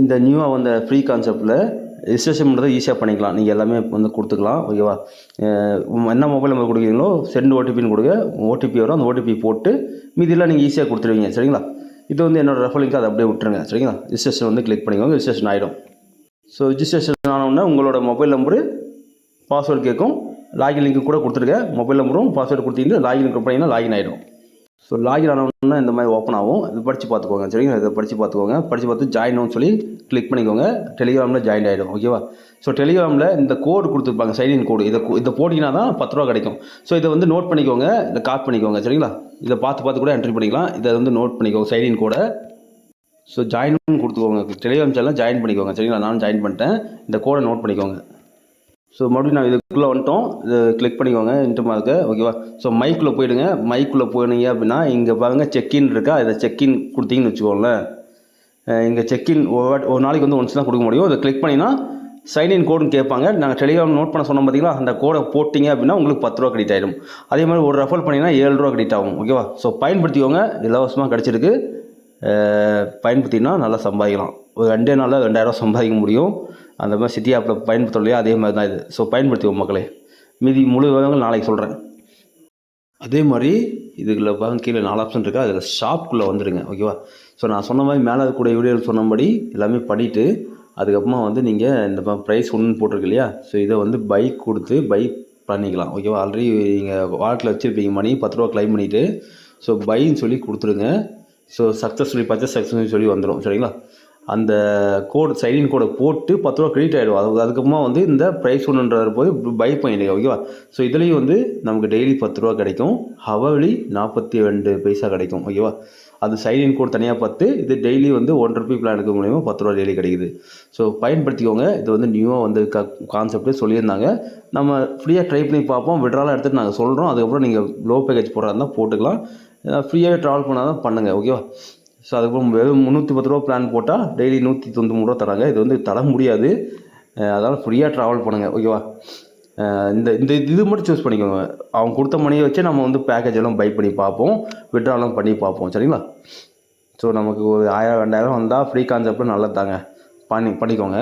இந்த நியூவாக வந்த ஃப்ரீ கான்செப்டில் ரிஜிஸ்ட்ரேஷன் பண்ணுறது ஈஸியாக பண்ணிக்கலாம். நீங்கள் எல்லாமே வந்து கொடுத்துக்கலாம். ஓகேவா என்ன மொபைல் நம்பர் கொடுக்குறீங்களோ சென்ட் ஓடிபின்னு கொடுங்க. ஓடிபி வரும். அந்த ஓடிபி போட்டு மீதியெல்லாம் நீங்கள் ஈஸியாக கொடுத்துருவீங்க சரிங்களா? இது வந்து என்னோடய ரெஃபர் லிங்க் அதை அப்படியே விட்டுருங்க. சரிங்களா? ரிஜிஸ்ட்ரேஷன் வந்து கிளிக் பண்ணிக்கோங்க. ரிஜிஸ்ட்ரேஷன் ஆகிடும் ஸோ ரிஜிஸ்ட்ரேஷன் ஆனவுடனே உங்களோட மொபைல் நம்பரு பாஸ்வேர்டு கேட்கும். லாகின் லிங்க் கூட கொடுத்துருக்கேன் மொபைல் நம்பரும் பாஸ்வேர்டு கொடுத்தீங்கன்னா லாகின் பண்ணிங்கன்னா லாகின் ஆகிடும் ஸோ லாகின் ஆனவுடனே இந்த மாதிரி ஓப்பன் ஆகும். இது படித்து பார்த்துக்கோங்க. சரிங்களா? இதை படித்து பார்த்துக்கோங்க. படித்து பார்த்து ஜாயின் ஆகும் சொல்லி கிளிக் பண்ணிக்கோங்க. டெலிகிராமில் ஜாயின் ஆகிடும் ஓகேவா ஸோ டெலிகிராமில் இந்த கோடு கொடுத்துருப்பாங்க. சைன்இன் கோடு இதை இதை போட்டிங்கன்னா தான் பத்து ரூபா கிடைக்கும். ஸோ இதை வந்து நோட் பண்ணிக்கோங்க. இதை காப்பி பண்ணிக்கோங்க. சரிங்களா? இதை பார்த்து பார்த்து கூட என்ட்ரி பண்ணிக்கலாம். இதை வந்து நோட் பண்ணிக்கோங்க. சைன்இன் கோடை ஸோ ஜாயின் கொடுத்துக்கோங்க. டெலிகிராம் சேனலில் ஜாயின் பண்ணிக்கோங்க. சரிங்களா? நான் ஜாயின் பண்ணிட்டேன். இந்த கோடை நோட் பண்ணிக்கோங்க. ஸோ மறுபடியும் நான் இதுக்குள்ளே வந்துட்டோம். இது கிளிக் பண்ணிக்கோங்க இன்ட்டு மார்க்கு ஓகேவா ஸோ மைக்குள்ளே போயிடுங்க. மைக்குள்ளே போனீங்க அப்படின்னா இங்கே பாருங்கள் செக்இன் இருக்கா? இதை செக்இன் கொடுத்தீங்கன்னு வச்சுக்கோங்களேன். இங்கே செக்இன் ஒரு வாட்டி- ஒரு நாளைக்கு வந்து ஒன்ஸ் தான் கொடுக்க முடியும். இதை கிளிக் பண்ணினா சைன்இன் கோடுன்னு கேட்பாங்க. நாங்கள் டெலிகிராம் நோட் பண்ண சொன்னோம் பார்த்தீங்களா அந்த கோடை போட்டிங்க அப்படின்னா உங்களுக்கு பத்து ரூபா கிரெடிட் ஆகிடும் அதே மாதிரி ஒரு ரெஃபர் பண்ணிங்கன்னா ஏழு ரூபா கிரெடிட் ஆகும். ஓகேவா ஸோ பயன்படுத்திக்கோங்க. இலவசமாக கிடச்சிருக்கு. பயன்படுத்தினா நல்லா சம்பாதிக்கலாம். ஒரு ரெண்டே நாளில் ரெண்டாயிரம் சம்பாதிக்க முடியும். அந்த மாதிரி சிட்டி ஆப்பில் பயன்படுத்தலையா அதே மாதிரி தான் இது. ஸோ பயன்படுத்துவோம் மக்களே. மீதி முழு விவரங்கள் நாளைக்கு சொல்கிறேன் அதே மாதிரி இதுக்குள்ள பாருங்க கீழே நாலு ஆப்ஷன் இருக்கா. அதில் ஷாப்புக்குள்ளே வந்துடுங்க ஓகேவா ஸோ நான் சொன்ன மாதிரி மேலே இருக்கக்கூடிய வீடியோவில் சொன்னபடி எல்லாமே பண்ணிவிட்டு அதுக்கப்புறமா வந்து நீங்கள் இந்த ப்ரைஸ் ஒன்று போட்டிருக்கு இல்லையா? ஸோ இதை வந்து பைக் கொடுத்து பைக் பண்ணிக்கலாம். ஓகேவா ஆல்ரெடி நீங்கள் வாலெட்டில் வச்சுருப்பீங்க மணி பத்து ரூபா க்ளைம் பண்ணிவிட்டு ஸோ பைன்னு சொல்லி கொடுத்துருங்க. ஸோ சக்ஸஸ்ஃபுல்லி பர்ச்சேஸ் சக்ஸஸ்ஃபுல்லி சொல்லி வந்துடும் சரிங்களா? அந்த கோடு சைடின் கோடை போட்டு பத்து ரூபா கிரெடிட் ஆகிடும் அது அதுக்கப்புறமா வந்து இந்த ப்ரைஸ் ஒன்றுன்றது போது பை பண்ணிடுங்க ஓகேவா ஸோ இதுலேயும் வந்து நமக்கு டெய்லி பத்து ரூபா கிடைக்கும். ஹவர்லி நாற்பத்தி ரெண்டு பைசா கிடைக்கும் ஓகேவா அது சைடின் கோட் தனியாக பத்து இது டெய்லி வந்து ஒன் ருபி பிளான் எடுக்க மூலியமா பத்து ரூபா டெய்லி கிடைக்குது. ஸோ பயன்படுத்திக்கோங்க. இது வந்து நியூவாக வந்து க கான்செப்ட்டு சொல்லியிருந்தாங்க. நம்ம ஃப்ரீயாக ட்ரை பண்ணி பார்ப்போம். விட்ராலாக எடுத்துகிட்டு நாங்கள் சொல்கிறோம் அதுக்கப்புறம் நீங்கள் லோ பேக்கேஜ் போடுறதா இருந்தால் போட்டுக்கலாம். ஃப்ரீயாகவே ட்ராவல் பண்ணால் தான் பண்ணுங்கள் ஓகேவா ஸோ அதுக்கப்புறம் வெறும் முந்நூற்றி பத்து ரூபா பிளான் போட்டால் டெய்லி நூற்றி தொண்ணூறு ரூபா தராங்க. இது வந்து தர முடியாது. அதனால் ஃப்ரீயாக ட்ராவல் பண்ணுங்கள் ஓகேவா இந்த இந்த இது மட்டும் சூஸ் பண்ணிக்கோங்க. அவங்க கொடுத்த மணியை வச்சு நம்ம வந்து பேக்கேஜ் எல்லாம் பை பண்ணி பார்ப்போம். விட்ராலாம் பண்ணி பார்ப்போம். சரிங்களா? ஸோ நமக்கு ஒரு ஆயிரம் ரெண்டாயிரம் வந்தால் ஃப்ரீ கான்செப்டில் நல்லது தாங்க. பண்ணி பண்ணிக்கோங்க.